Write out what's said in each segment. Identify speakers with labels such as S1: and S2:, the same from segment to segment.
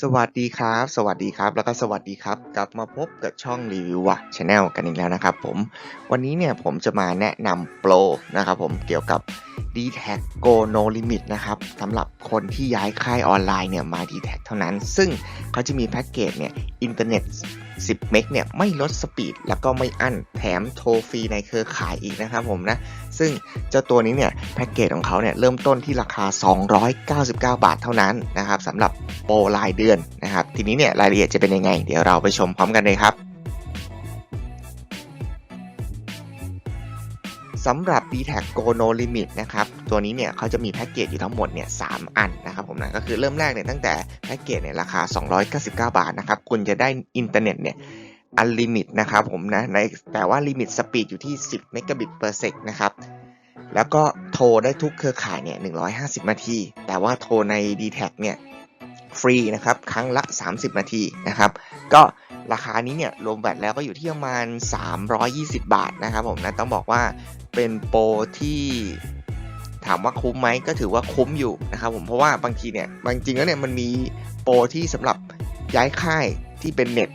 S1: สวัสดีครับ สวัสดีครับ แล้วก็สวัสดีครับ กลับมาพบกับช่องรีวิววะชาแนลกันอีกแล้วนะครับผม วันนี้เนี่ยผมจะมาแนะนำโปรนะครับผมเกี่ยวกับ d t a c Go No Limit นะครับสำหรับคนที่ย้ายค่ายออนไลน์เนี่ยมา d t a c เท่านั้น ซึ่งเขาจะมีแพ็กเกจเนี่ยอินเทอร์เน็ต 10 เมกเนี่ยไม่ลดสปีด แล้วก็ไม่อั้นแถมโทรฟรีในเครือข่ายอีกนะครับผมนะ ซึ่งเจ้าตัวนี้เนี่ยแพ็กเกจของเขาเนี่ยเริ่มต้นที่ราคา 299 บาทเท่านั้นนะครับสำหรับ โปรรายเดือนนะครับ ทีนี้เนี่ยรายละเอียดจะเป็นยังไง เดี๋ยวเราไปชมพร้อมกันเลยครับสำหรับ d t a c Go No Limit นะครับ ตัวนี้เนี่ยเขาจะมีแพ็กเกจอยู่ทั้งหมดเนี่ยสอันนะครับผมนะก็คือเริ่มแรกเนี่ยตั้งแต่แพ็กเกจเนี่ยราคา 299 บาทนะครับ คุณจะได้อินเทอร์เน็ตเนี่ยอันลิมิตนะครับผมนะในแต่ว่าลิมิตสปีดอยู่ที่ 10 เมกะบิต per sec นะครับ แล้วก็โทรได้ทุกเครือข่ายเนี่ย150 นาที แต่ว่าโทรใน d t แทเนี่ย ฟรีนะครับครั้งละ 30 นาทีนะครับ ก็ราคานี้เนี่ยรวมแวตแล้วก็อยู่ที่ประมาณ 320 บาทนะครับผมนะต้องบอกว่าเป็นโปรที่ถามว่าคุ้มไหมก็ถือว่าคุ้มอยู่นะครับผมเพราะว่าบางทีเนี่ยบางจริงแล้วเนี่ยมันมีโปรที่สำหรับย้ายค่ายที่เป็นเน็ต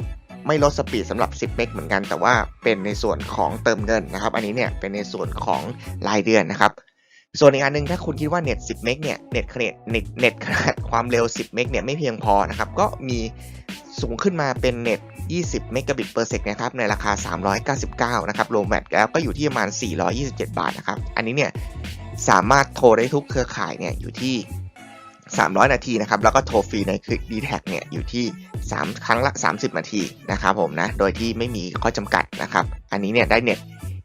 S1: ไม่ลดสปีดสำหรับ 10 เมกเหมือนกัน แต่ว่าเป็นในส่วนของเติมเงินนะครับ อันนี้เนี่ยเป็นในส่วนของรายเดือนนะครับ ส่วนอีกอันหนึงถ้าคุณคิดว่าเน็ต10 เมกเนี่ยเน็ตขนาดเน็ตเน็ตขนาดความเร็ว 10 เมกเนี่ยไม่เพียงพอนะครับ ก็มีสูงขึ้นมาเป็นเน็ต 20 เมกะบิต per sec นะครับในราคา 399 นะครับรวมแบตแล้วก็อยู่ที่ประมาณ 427 บาทนะครับ อันนี้เนี่ยสามารถโทรได้ทุกเครือข่ายเนี่ยอยู่ที่ 300 นาทีนะครับ แล้วก็โทรฟรีในคือ d t แท็เนี่ยอยู่ที่ 3 ครั้งละ 30 นาทีนะครับผมนะ โดยที่ไม่มีข้อจำกัดนะครับ อันนี้เนี่ยได้เน็ต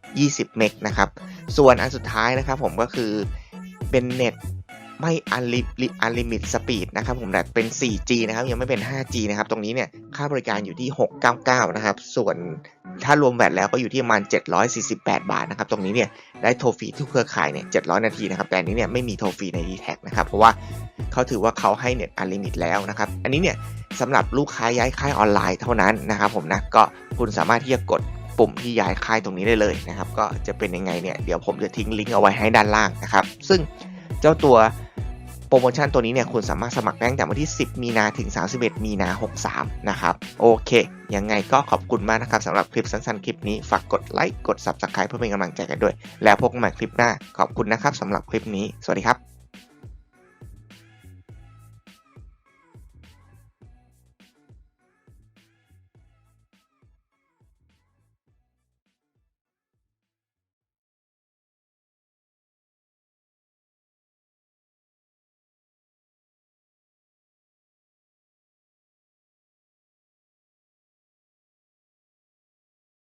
S1: 20 เมกนะครับ ส่วนอันสุดท้ายนะครับผมก็คือเป็นเน็ตไม่อันลิอันลิมิตสปีดนะครับผมแต่เป็น 4G นะครับยังไม่เป็น 5G นะครับตรงนี้เนี่ยค่าบริการอยู่ที่ 699 นะครับ ส่วนถ้ารวมแบตแล้วก็อยู่ที่ประมาณ 748 บาทนะครับ ตรงนี้เนี่ยได้โทรฟรีทุกเครือข่ายเนี่ย 700 นาทีนะครับ แต่อันนี้เนี่ยไม่มีโทรฟรีใน d t แทนะครับ เพราะว่าเขาถือว่าเขาให้เน็ตอันลิมิตแล้วนะครับ อันนี้เนี่ยสำหรับลูกค้าย้ายค่ายออนไลน์เท่านั้นนะครับผมนะ ก็คุณสามารถที่จะกด ปุ่มที่ย้ายค่ายตรงนี้ได้เลยนะครับ ก็จะเป็นยังไงเนี่ยเดี๋ยวผมจะทิ้งลิงก์เอาไว้ให้ด้านล่างนะครับ ซึ่งเจ้าตัวโปรโมชั่นตัวนี้เนี่ยคุณสามารถสมัครได้ตั้งแต่วันที่ 10 มีนาถึง 31 มีนา63 นะครับ โอเค ยังไงก็ขอบคุณมากนะครับสำหรับคลิปสั้นๆ คลิปนี้ ฝากกดไลค์ กด Subscribe เพื่อเป็นกำลังใจกันด้วย แล้วพบกันใหม่คลิปหน้า ขอบคุณนะครับสำหรับคลิปนี้ สวัสดีครับ